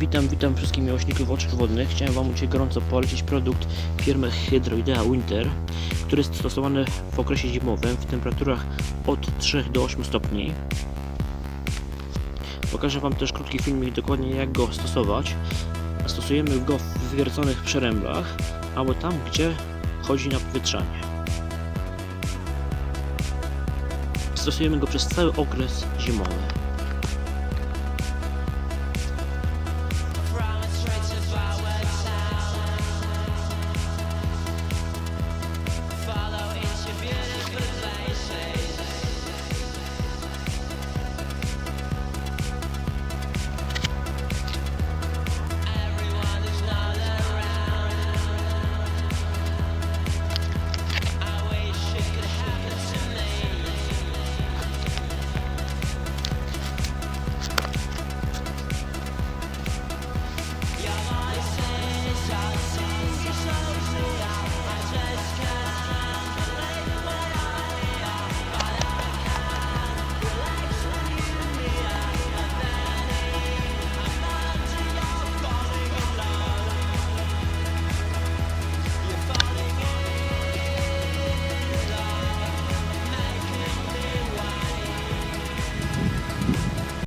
Witam, witam wszystkich miłośników oczek wodnych. Chciałem Wam dzisiaj gorąco polecić produkt firmy Hydroidea Winter, który jest stosowany w okresie zimowym w temperaturach od 3 do 8 stopni. Pokażę Wam też krótki filmik dokładnie jak go stosować. Stosujemy go w wywierconych przeręblach albo tam, gdzie chodzi na powietrzanie. Stosujemy go przez cały okres zimowy.